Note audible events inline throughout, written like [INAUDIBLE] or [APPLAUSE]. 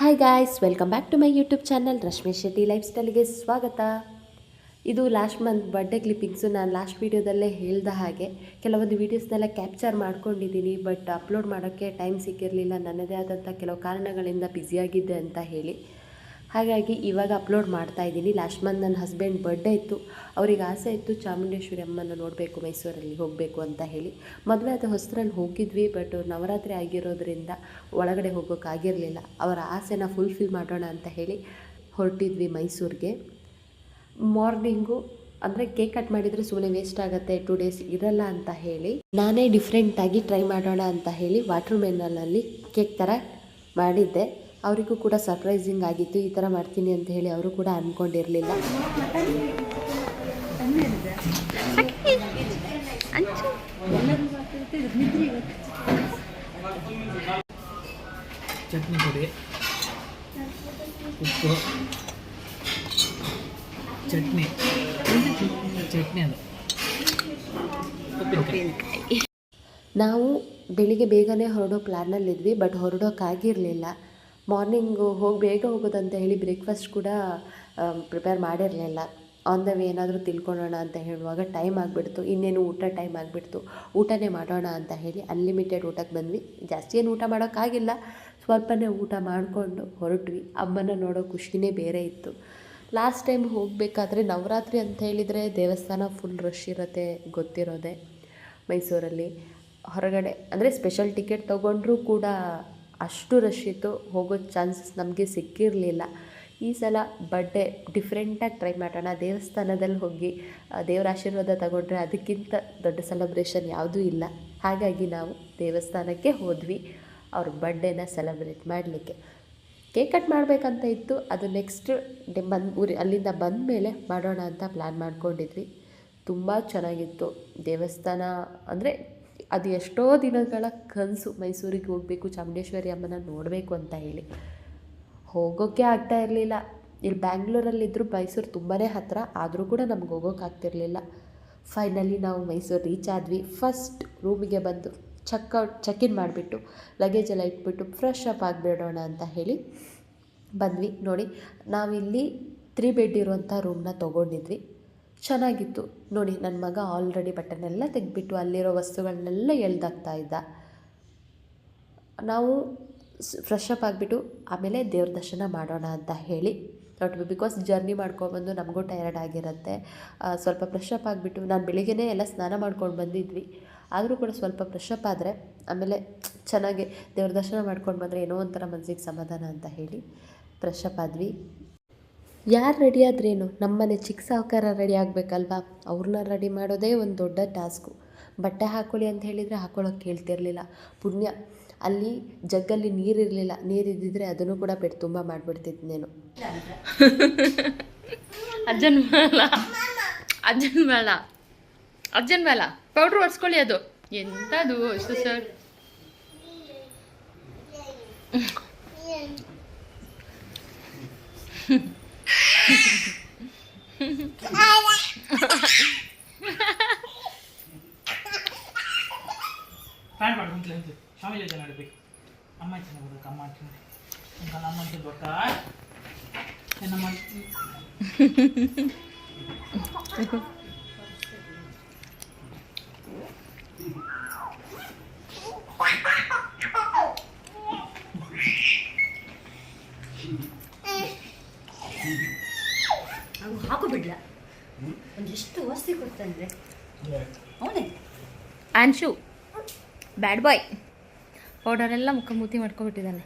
Hi guys welcome back to my YouTube channel Rashmi Shetty life ಸ್ಟೈಲ್ಗೆ ಸ್ವಾಗತ. ಇದು last month birthday clippings ನಾನು last ವೀಡಿಯೋದಲ್ಲೇ ಹೇಳ್ದ ಹಾಗೆ ಕೆಲವೊಂದು ವೀಡಿಯೋಸ್ನೆಲ್ಲ ಕ್ಯಾಪ್ಚರ್ ಮಾಡ್ಕೊಂಡಿದ್ದೀನಿ ಬಟ್ ಅಪ್ಲೋಡ್ ಮಾಡೋಕ್ಕೆ ಟೈಮ್ ಸಿಕ್ಕಿರಲಿಲ್ಲ, ನನ್ನದೇ ಆದಂಥ ಕೆಲವು ಕಾರಣಗಳಿಂದ ಬ್ಯುಸಿಯಾಗಿದ್ದೆ ಅಂತ ಹೇಳಿ. ಹಾಗಾಗಿ ಇವಾಗ ಅಪ್ಲೋಡ್ ಮಾಡ್ತಾ ಇದ್ದೀನಿ. ಲಾಸ್ಟ್ ಮಂತ್ ನನ್ನ ಹಸ್ಬೆಂಡ್ ಬರ್ಡೇ ಇತ್ತು. ಅವ್ರಿಗೆ ಆಸೆ ಇತ್ತು, ಚಾಮುಂಡೇಶ್ವರಿ ಅಮ್ಮನ ನೋಡಬೇಕು, ಮೈಸೂರಲ್ಲಿ ಹೋಗಬೇಕು ಅಂತ ಹೇಳಿ. ಮದುವೆ ಆದ ಹೊಸರಲ್ಲಿ ಹೋಗಿದ್ವಿ ಬಟ್ ನವರಾತ್ರಿ ಆಗಿರೋದ್ರಿಂದ ಒಳಗಡೆ ಹೋಗೋಕ್ಕಾಗಿರಲಿಲ್ಲ ಅವರ ಆಸೆನ ಫುಲ್ಫಿಲ್ ಮಾಡೋಣ ಅಂತ ಹೇಳಿ ಹೊರಟಿದ್ವಿ ಮೈಸೂರಿಗೆ. ಮಾರ್ನಿಂಗು ಅಂದರೆ ಕೇಕ್ ಕಟ್ ಮಾಡಿದರೆ ಸುಮ್ಮನೆ ವೇಸ್ಟ್ ಆಗುತ್ತೆ ಟೂ ಡೇಸ್ ಇರಲ್ಲ ಅಂತ ಹೇಳಿ. ನಾನೇ ಡಿಫ್ರೆಂಟಾಗಿ ಟ್ರೈ ಮಾಡೋಣ ಅಂತ ಹೇಳಿ ವಾಟರ್ ಮೆನಲ್ಲಿ ಕೇಕ್ ಥರ ಮಾಡಿದ್ದೆ. ಅವರಿಗೂ ಕೂಡ ಸರ್ಪ್ರೈಸಿಂಗ್ ಆಗಿತ್ತು. ಈ ಥರ ಮಾಡ್ತೀನಿ ಅಂತ ಹೇಳಿ ಅವರು ಕೂಡ ಅಂದ್ಕೊಂಡಿರಲಿಲ್ಲ ಚಟ್ನಿ ಪುಡಿ ಉಪ್ಪು ಚಟ್ನಿ. ಚಟ್ನಿ ಅದು. ನಾವು ಬೆಳಿಗ್ಗೆ ಬೇಗನೆ ಹೊರಡೋ ಪ್ಲ್ಯಾನಲ್ಲಿದ್ವಿ ಬಟ್ ಹೊರಡೋಕ್ಕಾಗಿರಲಿಲ್ಲ ಮಾರ್ನಿಂಗು ಹೋಗಿ ಬೇಗ ಹೋಗೋದಂತ ಹೇಳಿ ಬ್ರೇಕ್ಫಾಸ್ಟ್ ಕೂಡ ಪ್ರಿಪೇರ್ ಮಾಡಿರಲಿಲ್ಲ. ಆನ್ ದ ವೇ ಏನಾದರೂ ತಿಳ್ಕೊಳ್ಳೋಣ ಅಂತ ಹೇಳುವಾಗ ಟೈಮ್ ಆಗಿಬಿಡ್ತು. ಇನ್ನೇನು ಊಟ ಟೈಮ್ ಆಗಿಬಿಡ್ತು. ಊಟನೇ ಮಾಡೋಣ ಅಂತ ಹೇಳಿ ಅನ್ಲಿಮಿಟೆಡ್ ಊಟಕ್ಕೆ ಬಂದ್ವಿ. ಜಾಸ್ತಿ ಏನು ಊಟ ಮಾಡೋಕ್ಕಾಗಿಲ್ಲ. ಸ್ವಲ್ಪನೇ ಊಟ ಮಾಡಿಕೊಂಡು ಹೊರಟ್ವಿ. ಅಮ್ಮನ ನೋಡೋ ಖುಷಿನೇ ಬೇರೆ ಇತ್ತು. ಲಾಸ್ಟ್ ಟೈಮ್ ಹೋಗಬೇಕಾದ್ರೆ ನವರಾತ್ರಿ ಅಂತ ಹೇಳಿದರೆ ದೇವಸ್ಥಾನ ಫುಲ್ ರಶ್ ಇರುತ್ತೆ ಗೊತ್ತಿರೋದೆ ಮೈಸೂರಲ್ಲಿ. ಹೊರಗಡೆ, ಅಂದರೆ ಸ್ಪೆಷಲ್ ಟಿಕೆಟ್ ತೊಗೊಂಡ್ರೂ ಕೂಡ ಅಷ್ಟು ರಶ್ ಇತ್ತು, ಹೋಗೋ ಚಾನ್ಸಸ್ ನಮಗೆ ಸಿಕ್ಕಿರಲಿಲ್ಲ. ಈ ಸಲ ಬರ್ಡೇ ಡಿಫ್ರೆಂಟಾಗಿ ಟ್ರೈ ಮಾಡೋಣ. ದೇವಸ್ಥಾನದಲ್ಲಿ ಹೋಗಿ ದೇವರ ಆಶೀರ್ವಾದ ತಗೊಂಡ್ರೆ ಅದಕ್ಕಿಂತ ದೊಡ್ಡ ಸೆಲೆಬ್ರೇಷನ್ ಯಾವುದೂ ಇಲ್ಲ. ಹಾಗಾಗಿ ನಾವು ದೇವಸ್ಥಾನಕ್ಕೆ ಹೋದ್ವಿ. ಅವ್ರ ಬರ್ಡೇನ ಸೆಲೆಬ್ರೇಟ್ ಮಾಡಲಿಕ್ಕೆ. ಕೇಕ್ ಕಟ್ ಮಾಡಬೇಕಂತ ಇತ್ತು. ಅದು ನೆಕ್ಸ್ಟ್ ಬಂದು ಊರಿ, ಅಲ್ಲಿಂದ ಬಂದ ಮೇಲೆ ಮಾಡೋಣ ಅಂತ ಪ್ಲ್ಯಾನ್ ಮಾಡ್ಕೊಂಡಿದ್ವಿ. ತುಂಬ ಚೆನ್ನಾಗಿತ್ತು. ದೇವಸ್ಥಾನ ಅಂದರೆ ಅದು ಎಷ್ಟೋ ದಿನಗಳ ಕನಸು ಮೈಸೂರಿಗೆ ಹೋಗಬೇಕು, ಚಾಮುಂಡೇಶ್ವರಿ ಅಮ್ಮನ ನೋಡಬೇಕು ಅಂತ ಹೇಳಿ. ಹೋಗೋಕ್ಕೆ ಆಗ್ತಾ ಇರಲಿಲ್ಲ. ಇಲ್ಲಿ ಬ್ಯಾಂಗ್ಳೂರಲ್ಲಿದ್ದರೂ ಮೈಸೂರು ತುಂಬಾ ಹತ್ತಿರ ಆದರೂ ಕೂಡ ನಮ್ಗೆ ಹೋಗೋಕ್ಕಾಗ್ತಿರ್ಲಿಲ್ಲ ಫೈನಲಿ ನಾವು ಮೈಸೂರು ರೀಚ್ ಆದ್ವಿ. ಫಸ್ಟ್ ರೂಮಿಗೆ ಬಂದು ಚೆಕ್ಔಟ್ ಚೆಕ್ ಇನ್ ಮಾಡಿಬಿಟ್ಟು ಲಗೇಜ್ ಎಲ್ಲ ಇಟ್ಬಿಟ್ಟು ಫ್ರೆಶ್ ಅಪ್ ಆಗಿಬಿಡೋಣ ಅಂತ ಹೇಳಿ ಬಂದ್ವಿ. ನೋಡಿ, ನಾವಿಲ್ಲಿ ತ್ರೀ ಬೆಡ್ ಇರುವಂಥ ರೂಮ್ನ ತೊಗೊಂಡಿದ್ವಿ. ಚೆನ್ನಾಗಿತ್ತು. ನೋಡಿ ನನ್ನ ಮಗ ಆಲ್ರೆಡಿ ಬಟ್ಟೆನೆಲ್ಲ ತೆಗೆದ್ಬಿಟ್ಟು ಅಲ್ಲಿರೋ ವಸ್ತುಗಳನ್ನೆಲ್ಲ ಎಳ್ದಾಗ್ತಾ ಇದ್ದ. ನಾವು ಫ್ರೆಶ್ ಅಪ್ ಆಗಿಬಿಟ್ಟು ಆಮೇಲೆ ದೇವ್ರ ದರ್ಶನ ಮಾಡೋಣ ಅಂತ ಹೇಳಿ. ಹೊರಟ್ವಿ ಬಿಕಾಸ್ ಜರ್ನಿ ಮಾಡ್ಕೊಬಂದು ನಮಗೂ ಟೈರ್ಡ್ ಆಗಿರುತ್ತೆ ಸ್ವಲ್ಪ ಫ್ರೆಶ್ ಅಪ್ ಆಗಿಬಿಟ್ಟು ನಾನು ಬೆಳಿಗ್ಗೆನೇ ಎಲ್ಲ ಸ್ನಾನ ಮಾಡ್ಕೊಂಡು ಬಂದಿದ್ವಿ. ಆದರೂ ಕೂಡ ಸ್ವಲ್ಪ ಫ್ರೆಶ್ ಅಪ್ ಆದರೆ ಆಮೇಲೆ ಚೆನ್ನಾಗಿ ದೇವ್ರ ದರ್ಶನ ಮಾಡ್ಕೊಂಡು ಬಂದರೆ ಏನೋ ಒಂಥರ ಮನಸ್ಸಿಗೆ ಸಮಾಧಾನ ಅಂತ ಹೇಳಿ ಫ್ರೆಶ್ ಅಪ್ ಆದ್ವಿ. ಯಾರು ರೆಡಿ ಆದ್ರೇನು? ನಮ್ಮನೆ ಚಿಕ್ಕ ಸಾವುಕಾರ ರೆಡಿ ಆಗಬೇಕಲ್ವಾ? ಅವ್ರನ್ನ ರೆಡಿ ಮಾಡೋದೇ ಒಂದು ದೊಡ್ಡ ಟಾಸ್ಕು ಬಟ್ಟೆ ಹಾಕೊಳ್ಳಿ ಅಂತ ಹೇಳಿದರೆ ಹಾಕೊಳ್ಳೋಕೆ ಕೇಳ್ತಿರಲಿಲ್ಲ. ಪುಣ್ಯ. ಅಲ್ಲಿ ಜಗ್ಗಲ್ಲಿ ನೀರಿರಲಿಲ್ಲ ನೀರಿದ್ದಿದ್ರೆ ಅದನ್ನು ಕೂಡ ಪೆಟ್ಟು ತುಂಬ ಮಾಡಿಬಿಡ್ತಿದ್ನೇನು ಅಜ್ಜನ್ ಮೇಲ ಅಜ್ಜನ ಮೇಲ ಅಜ್ಜನ ಮೇಲ ಪೌಡ್ರ್ ಒರೆಸ್ಕೊಳ್ಳಿ ಅದು. ಎಂಥದು ಅಷ್ಟು ಸರ್ ಪ್ಯಾನ್ ಮಾಡ್ಕೊಂಡು ತಿಂತು ಆಮೇಲೆ ಜನ ಆಡಬೇಕು ಅಮ್ಮ ಚೆನ್ನಾಗಿ ఇంకా ತಿಂದೆ ಅಮ್ಮ ಅಂತ ಗೊತ್ತಾ ನಮ್ಮ ಆನ್ಶು ಬ್ಯಾಡ್ ಬಾಯ್. ಪೌಡರೆಲ್ಲ ಮುಖ ಮೂತಿ ಮಾಡ್ಕೊಬಿಟ್ಟಿದ್ದಾನೆ.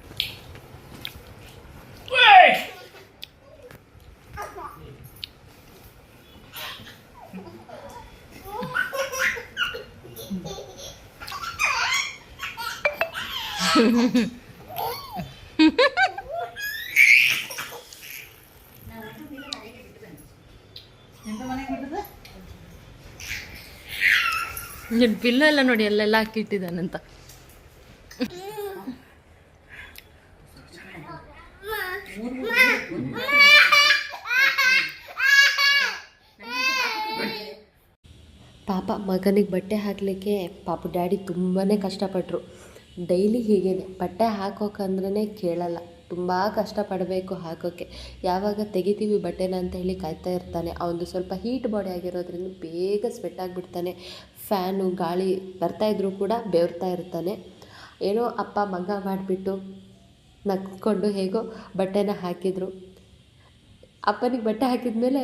ಬಿಲ್ಲು ಎಲ್ಲ ನೋಡಿ ಅಲ್ಲೆಲ್ಲ ಹಾಕಿಟ್ಟಿದ್ದಾನಂತ ಪಾಪ ಮಗನಿಗೆ ಬಟ್ಟೆ ಹಾಕಲಿಕ್ಕೆ ಪಾಪ ಡ್ಯಾಡಿ ತುಂಬಾ ಕಷ್ಟಪಟ್ಟರು ಡೈಲಿ ಹೀಗೇನೆ, ಬಟ್ಟೆ ಹಾಕೋಕಂದ್ರೇ ಕೇಳಲ್ಲ. ತುಂಬ ಕಷ್ಟಪಡಬೇಕು ಹಾಕೋಕ್ಕೆ ಯಾವಾಗ ತೆಗಿತೀವಿ ಬಟ್ಟೆನ ಅಂತ ಹೇಳಿ ಕಾಯ್ತಾ ಇರ್ತಾನೆ. ಅವನು ಸ್ವಲ್ಪ ಹೀಟ್ ಬಾಡಿ ಆಗಿರೋದ್ರಿಂದ ಬೇಗ ಸ್ವೆಟ್ ಆಗಿಬಿಡ್ತಾನೆ. ಫ್ಯಾನು, ಗಾಳಿ ಬರ್ತಾಯಿದ್ರು ಕೂಡ ಬೆವರ್ತಾ ಇರ್ತಾನೆ. ಏನೋ ಅಪ್ಪ ಮಗ ಮಾಡಿಬಿಟ್ಟು ನಕ್ಕೊಂಡು ಹೇಗೋ ಬಟ್ಟೆನ ಹಾಕಿದರು. ಅಪ್ಪನಿಗೆ ಬಟ್ಟೆ ಹಾಕಿದ ಮೇಲೆ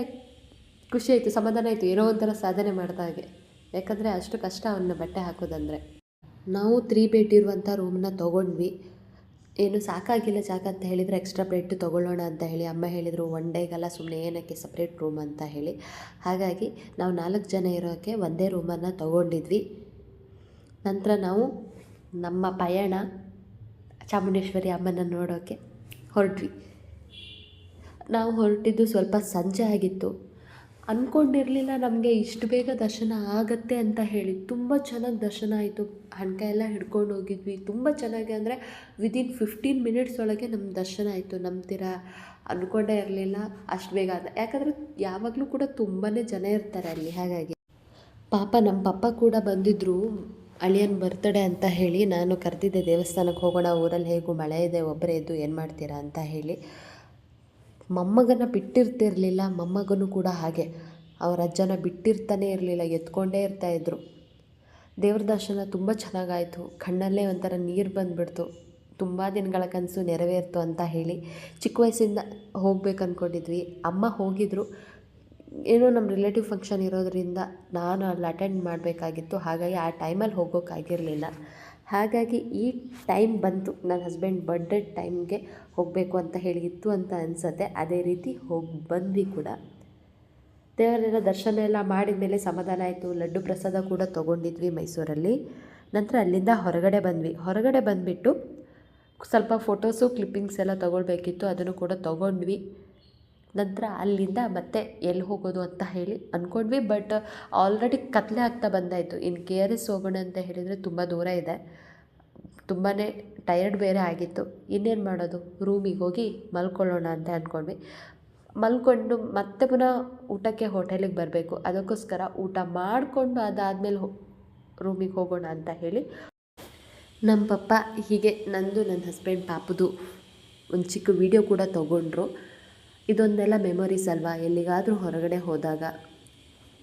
ಖುಷಿ ಆಯಿತು, ಸಮಾಧಾನ ಆಯಿತು, ಏನೋ ಒಂಥರ ಸಾಧನೆ ಮಾಡ್ದ ಹಾಗೆ. ಯಾಕಂದರೆ ಅಷ್ಟು ಕಷ್ಟ ಅವನ್ನ ಬಟ್ಟೆ ಹಾಕೋದಂದರೆ. ನಾವು ತ್ರೀ ಬೆಡ್ ಇರುವಂಥ ರೂಮನ್ನ ತೊಗೊಂಡ್ವಿ. ಏನು ಸಾಕಾಗಿಲ್ಲ ಜಾಗ ಅಂತ ಹೇಳಿದರೆ ಎಕ್ಸ್ಟ್ರಾ ಬೆಡ್ ತೊಗೊಳ್ಳೋಣ ಅಂತ ಹೇಳಿ. ಅಮ್ಮ ಹೇಳಿದರು ಒನ್ ಡೇಗೆಲ್ಲ ಸುಮ್ಮನೆ ಏನಕ್ಕೆ ಸಪ್ರೇಟ್ ರೂಮ್ ಅಂತ ಹೇಳಿ. ಹಾಗಾಗಿ ನಾವು ನಾಲ್ಕು ಜನ ಇರೋಕ್ಕೆ ಒಂದೇ ರೂಮನ್ನು ತೊಗೊಂಡಿದ್ವಿ. ನಂತರ ನಾವು ನಮ್ಮ ಪಯಣ ಚಾಮುಂಡೇಶ್ವರಿ ಅಮ್ಮನ ನೋಡೋಕ್ಕೆ ಹೊರಟ್ವಿ. ನಾವು ಹೊರಟಿದ್ದು ಸ್ವಲ್ಪ ಸಂಜೆ ಆಗಿತ್ತು. ಅಂದ್ಕೊಂಡಿರಲಿಲ್ಲ ನಮಗೆ ಇಷ್ಟು ಬೇಗ ದರ್ಶನ ಆಗತ್ತೆ ಅಂತ ಹೇಳಿ. ತುಂಬ ಚೆನ್ನಾಗಿ ದರ್ಶನ ಆಯಿತು. ಹಣ್ಕ ಎಲ್ಲ ಹಿಡ್ಕೊಂಡು ಹೋಗಿದ್ವಿ. ತುಂಬ ಚೆನ್ನಾಗಿ ಅಂದರೆ ವಿದಿನ್ ಫಿಫ್ಟೀನ್ ಮಿನಿಟ್ಸ್ ಒಳಗೆ ನಮ್ಮ ದರ್ಶನ ಆಯಿತು. ನಂಬ್ತೀರ? ಅಂದ್ಕೊಂಡೇ ಇರಲಿಲ್ಲ. ಅಷ್ಟು ಬೇಗ ಅಂತ ಯಾಕಂದರೆ ಯಾವಾಗಲೂ ಕೂಡ ತುಂಬಾ ಜನ ಇರ್ತಾರೆ ಅಲ್ಲಿ. ಹಾಗಾಗಿ ಪಾಪ ನಮ್ಮ ಪಪ್ಪ ಕೂಡ ಬಂದಿದ್ದರು ಅಳಿಯನ್ ಬರ್ತಡೆ ಅಂತ ಹೇಳಿ ನಾನು ಕರೆದಿದ್ದೆ ದೇವಸ್ಥಾನಕ್ಕೆ ಹೋಗೋಣ. ಊರಲ್ಲಿ ಹೇಗೂ ಮಳೆ ಇದೆ ಒಬ್ಬರೇ ಇದ್ದು ಏನು ಮಾಡ್ತೀರಾ ಅಂತ ಹೇಳಿ. ಮೊಮ್ಮಗನ ಬಿಟ್ಟಿರ್ತಿರಲಿಲ್ಲ, ಮೊಮ್ಮಗನೂ ಕೂಡ ಹಾಗೆ. ಅವರ ಅಜ್ಜನ ಬಿಟ್ಟಿರ್ತಾನೆ ಇರಲಿಲ್ಲ, ಎತ್ಕೊಂಡೇ ಇರ್ತಾಯಿದ್ರು ದೇವ್ರ ದರ್ಶನ ತುಂಬ ಚೆನ್ನಾಗಾಯಿತು. ಕಣ್ಣಲ್ಲೇ ಒಂಥರ ನೀರು ಬಂದುಬಿಡ್ತು. ತುಂಬ ದಿನಗಳ ಕನಸು ನೆರವೇರ್ತು ಅಂತ ಹೇಳಿ ಚಿಕ್ಕ ವಯಸ್ಸಿಂದ ಹೋಗ್ಬೇಕು ಅಂದ್ಕೊಂಡಿದ್ವಿ ಅಮ್ಮ ಹೋಗಿದ್ರು. ಏನೋ ನಮ್ಮ ರಿಲೇಟಿವ್ ಫಂಕ್ಷನ್ ಇರೋದರಿಂದ ನಾನು ಅಲ್ಲಿ ಅಟೆಂಡ್ ಮಾಡಬೇಕಾಗಿತ್ತು. ಹಾಗಾಗಿ ಆ ಟೈಮಲ್ಲಿ ಹೋಗೋಕ್ಕಾಗಿರಲಿಲ್ಲ ಹಾಗಾಗಿ ಈ ಟೈಮ್ ಬಂತು. ನನ್ನ ಹಸ್ಬೆಂಡ್ ಬರ್ಡೆ ಟೈಮ್ಗೆ ಹೋಗಬೇಕು ಅಂತ ಹೇಳಿತ್ತು ಅಂತ ಅನಿಸುತ್ತೆ. ಅದೇ ರೀತಿ ಹೋಗಿ ಬಂದ್ವಿ ಕೂಡ. ದೇವರೆಲ್ಲ ದರ್ಶನ ಎಲ್ಲ ಮಾಡಿದ ಮೇಲೆ ಸಮಾಧಾನ ಆಯಿತು. ಲಡ್ಡು ಪ್ರಸಾದ ಕೂಡ ತೊಗೊಂಡಿದ್ವಿ ಮೈಸೂರಲ್ಲಿ. ನಂತರ ಅಲ್ಲಿಂದ ಹೊರಗಡೆ ಬಂದ್ವಿ. ಹೊರಗಡೆ ಬಂದುಬಿಟ್ಟು ಸ್ವಲ್ಪ ಫೋಟೋಸು ಕ್ಲಿಪ್ಪಿಂಗ್ಸ್ ಎಲ್ಲ ತೊಗೊಳ್ಬೇಕಿತ್ತು. ಅದನ್ನು ಕೂಡ ತೊಗೊಂಡ್ವಿ. ನಂತರ ಅಲ್ಲಿಂದ ಮತ್ತೆ ಎಲ್ಲಿ ಹೋಗೋದು ಅಂತ ಹೇಳಿ ಅಂದ್ಕೊಂಡ್ವಿ ಬಟ್ ಆಲ್ರೆಡಿ ಕತ್ಲೆ ಆಗ್ತಾ ಬಂದಾಯಿತು. ಇನ್ನು ಕೆ ಆರ್ ಎಸ್ ಹೋಗೋಣ ಅಂತ ಹೇಳಿದರೆ ತುಂಬ ದೂರ ಇದೆ. ತುಂಬಾ ಟಯರ್ಡ್ ಬೇರೆ ಆಗಿತ್ತು. ಇನ್ನೇನು ಮಾಡೋದು? ರೂಮಿಗೆ ಹೋಗಿ ಮಲ್ಕೊಳ್ಳೋಣ ಅಂತ ಅಂದ್ಕೊಂಡ್ವಿ ಮಲ್ಕೊಂಡು ಮತ್ತೆ ಪುನಃ ಊಟಕ್ಕೆ ಹೋಟೆಲಿಗೆ ಬರಬೇಕು. ಅದಕ್ಕೋಸ್ಕರ ಊಟ ಮಾಡಿಕೊಂಡು ಅದಾದಮೇಲೆ ಹೋ ರೂಮಿಗೆ ಹೋಗೋಣ ಅಂತ ಹೇಳಿ ನಮ್ಮ ಪಪ್ಪ ಹೀಗೆ ನಂದು ನನ್ನ ಹಸ್ಬೆಂಡ್ ಪಾಪದು ಒಂದು ಚಿಕ್ಕ ವಿಡಿಯೋ ಕೂಡ ತೊಗೊಂಡ್ರು. ಇದೊಂದೆಲ್ಲ ಮೆಮೊರೀಸ್ ಅಲ್ವಾ? ಎಲ್ಲಿಗಾದರೂ ಹೊರಗಡೆ ಹೋದಾಗ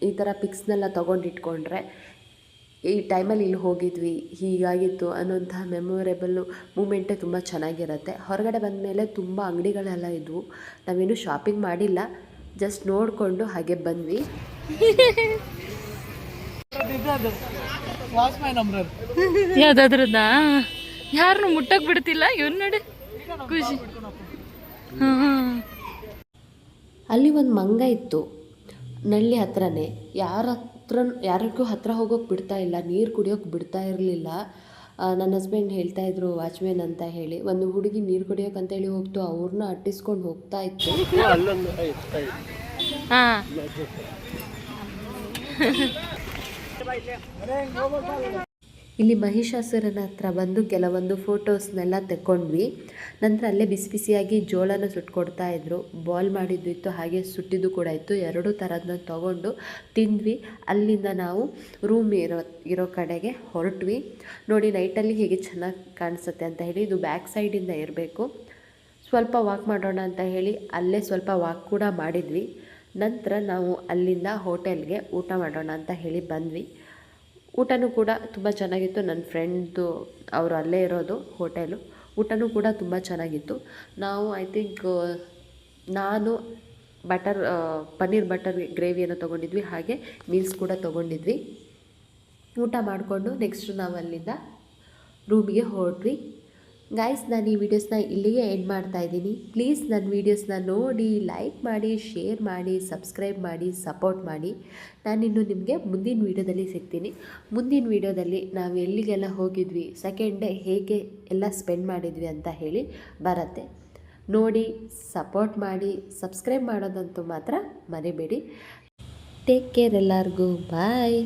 ಈ ಥರ ಪಿಕ್ಸ್ನೆಲ್ಲ ತೊಗೊಂಡಿಟ್ಕೊಂಡ್ರೆ ಈ ಟೈಮಲ್ಲಿ ಇಲ್ಲಿ ಹೋಗಿದ್ವಿ ಹೀಗಾಗಿತ್ತು ಅನ್ನೋಂತಹ ಮೆಮೊರೇಬಲ್ಲು ಮೂಮೆಂಟೇ ತುಂಬ ಚೆನ್ನಾಗಿರುತ್ತೆ. ಹೊರಗಡೆ ಬಂದ ಮೇಲೆ ತುಂಬ ಅಂಗಡಿಗಳೆಲ್ಲ ಇದ್ವು. ನಾವೇನು ಶಾಪಿಂಗ್ ಮಾಡಿಲ್ಲ ಜಸ್ಟ್ ನೋಡಿಕೊಂಡು ಹಾಗೆ ಬಂದ್ವಿ. [LAUGHS] ಯಾವ್ದಾದ್ರದ್ದಾ? ಯಾರನ್ನು ಮುಟ್ಟಕ್ ಬಿಡ್ತಿಲ್ಲ ಇವ್ರು ನೋಡಿ. ಖುಷಿ. ಅಲ್ಲಿ ಒಂದು ಮಂಗ ಇತ್ತು ನಳ್ಳಿ ಹತ್ರನೇ. ಯಾರ ಹತ್ರ ಯಾರಿಗೂ ಹತ್ತಿರ ಹೋಗೋಕೆ ಬಿಡ್ತಾ ಇಲ್ಲ ನೀರು ಕುಡಿಯೋಕೆ ಬಿಡ್ತಾ ಇರಲಿಲ್ಲ. ನನ್ನ ಹಸ್ಬೆಂಡ್ ಹೇಳ್ತಾ ಇದ್ರು ವಾಚ್ಮ್ಯಾನ್ ಅಂತ ಹೇಳಿ. ಒಂದು ಹುಡುಗಿ ನೀರು ಕುಡಿಯೋಕೆ ಅಂತೇಳಿ ಹೋಗ್ತು ಅವ್ರನ್ನ ಅಟ್ಟಿಸ್ಕೊಂಡು ಹೋಗ್ತಾ ಇತ್ತು. ಹಾಂ [LAUGHS] ಇಲ್ಲಿ ಮಹಿಷಾಸುರನ ಹತ್ರ ಬಂದು ಕೆಲವೊಂದು ಫೋಟೋಸ್ನೆಲ್ಲ ತೆಕ್ಕೊಂಡ್ವಿ. ನಂತರ ಅಲ್ಲೇ ಬಿಸಿ ಬಿಸಿಯಾಗಿ ಜೋಳನ ಸುಟ್ಕೊಡ್ತಾ ಇದ್ರು. ಬಾಲ್ ಮಾಡಿದ್ದು ಇತ್ತು, ಹಾಗೆ ಸುಟ್ಟಿದ್ದು ಕೂಡ ಇತ್ತು. ಎರಡೂ ಥರದನ್ನ ತೊಗೊಂಡು ತಿಂದ್ವಿ. ಅಲ್ಲಿಂದ ನಾವು ರೂಮ್ ಇರೋ ಇರೋ ಕಡೆಗೆ ಹೊರಟ್ವಿ. ನೋಡಿ, ನೈಟಲ್ಲಿ ಹೇಗೆ ಚೆನ್ನಾಗಿ ಕಾಣಿಸುತ್ತೆ ಅಂತ ಹೇಳಿ, ಇದು ಬ್ಯಾಕ್ ಸೈಡಿಂದ ಇರಬೇಕು. ಸ್ವಲ್ಪ ವಾಕ್ ಮಾಡೋಣ ಅಂತ ಹೇಳಿ ಅಲ್ಲೇ ಸ್ವಲ್ಪ ವಾಕ್ ಕೂಡ ಮಾಡಿದ್ವಿ. ನಂತರ ನಾವು ಅಲ್ಲಿಂದ ಹೋಟೆಲ್ಗೆ ಊಟ ಮಾಡೋಣ ಅಂತ ಹೇಳಿ ಬಂದ್ವಿ. ಊಟನೂ ಕೂಡ ತುಂಬ ಚೆನ್ನಾಗಿತ್ತು. ನನ್ನ ಫ್ರೆಂಡ್ದು ಅವರು ಅಲ್ಲೇ ಇರೋದು ಹೋಟೆಲು. ಊಟನೂ ಕೂಡ ತುಂಬ ಚೆನ್ನಾಗಿತ್ತು. ನಾವು ಐ ಥಿಂಕ್ ನಾನು ಬಟರ್ ಪನ್ನೀರ್ ಬಟರ್ ಗ್ರೇವಿಯನ್ನು ತೊಗೊಂಡಿದ್ವಿ. ಹಾಗೆ ಮೀಲ್ಸ್ ಕೂಡ ತೊಗೊಂಡಿದ್ವಿ. ಊಟ ಮಾಡಿಕೊಂಡು ನೆಕ್ಸ್ಟ್ ನಾವು ಅಲ್ಲಿಂದ ರೂಮಿಗೆ ಹೊರಟ್ವಿ. ಗಾಯ್ಸ್ ನಾನು ಈ ವಿಡಿಯೋಸ್ನ ಇಲ್ಲಿಗೆ ಎಂಡ್ ಮಾಡ್ತಾ ಇದ್ದೀನಿ. ಪ್ಲೀಸ್ ನನ್ನ ವೀಡಿಯೋಸ್ನ ನೋಡಿ ಲೈಕ್ ಮಾಡಿ ಶೇರ್ ಮಾಡಿ ಸಬ್ಸ್ಕ್ರೈಬ್ ಮಾಡಿ ಸಪೋರ್ಟ್ ಮಾಡಿ. ನಾನಿನ್ನು ನಿಮಗೆ ಮುಂದಿನ ವೀಡಿಯೋದಲ್ಲಿ ಸಿಗ್ತೀನಿ. ಮುಂದಿನ ವೀಡಿಯೋದಲ್ಲಿ ನಾವು ಎಲ್ಲಿಗೆಲ್ಲ ಹೋಗಿದ್ವಿ ಸೆಕೆಂಡ್ ಡೇ ಹೇಗೆ ಎಲ್ಲ ಸ್ಪೆಂಡ್ ಮಾಡಿದ್ವಿ ಅಂತ ಹೇಳಿ ಬರುತ್ತೆ. ನೋಡಿ ಸಪೋರ್ಟ್ ಮಾಡಿ ಸಬ್ಸ್ಕ್ರೈಬ್ ಮಾಡೋದಂತೂ ಮಾತ್ರ ಮರಿಬೇಡಿ. ಟೇಕ್ ಕೇರ್ ಎಲ್ಲರಿಗೂ. ಬಾಯ್